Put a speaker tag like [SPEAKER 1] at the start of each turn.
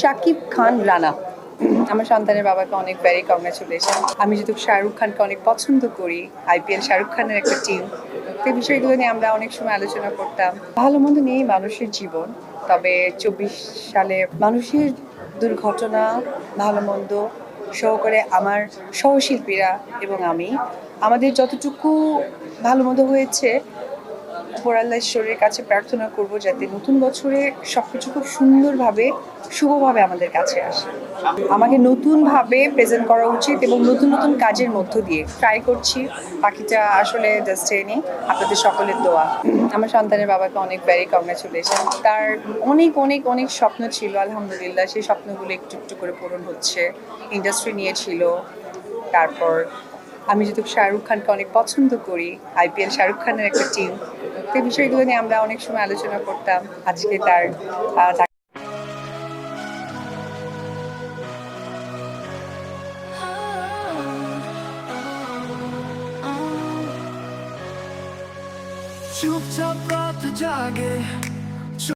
[SPEAKER 1] শাকিব খান রানা। আমার সন্তানের বাবাকে অনেক ভেরি কংগ্রেচুলেশন আমি যেহেতু শাহরুখ খানকে অনেক পছন্দ করি আইপিএল শাহরুখ খানের একটা টিম সেই বিষয়গুলো নিয়ে আমরা অনেক সময় আলোচনা করতাম। ভালো মন্দ নিয়েই মানুষের জীবন, তবে চব্বিশ সালে মানুষের দুর্ঘটনা, ভালো মন্দ সহকারে আমার সহশিল্পীরা এবং আমি, আমাদের যতটুকু ভালো মন্দ হয়েছে উপরাল্লা ঈশ্বরের কাছে প্রার্থনা করব যাতে নতুন বছরে সবকিছু খুব সুন্দরভাবে, শুভভাবে আমাদের কাছে আসে। আমাকে নতুনভাবে প্রেজেন্ট করা উচিত এবং নতুন নতুন কাজের মধ্য দিয়ে ট্রাই করছি। বাকিটা আসলে ডেস্টিনি আপনাদের সকলের দোয়া। আমার সন্তানের বাবাকে অনেক ভেরি কংগ্রেচুলেশন তার অনেক অনেক অনেক স্বপ্ন ছিল, আলহামদুলিল্লাহ সেই স্বপ্নগুলো একটু একটু করে পূরণ হচ্ছে। ইন্ডাস্ট্রি নিয়েছিল তারপর আমি যেহেতু শাহরুখ খানকে অনেক পছন্দ করি, আইপিএল শাহরুখ খানের একটা টিম সেই বিষয়গুলো নিয়ে আমরা অনেক সময় আলোচনা করতাম আজকে তার
[SPEAKER 2] চুপচাপ রাত জাগে।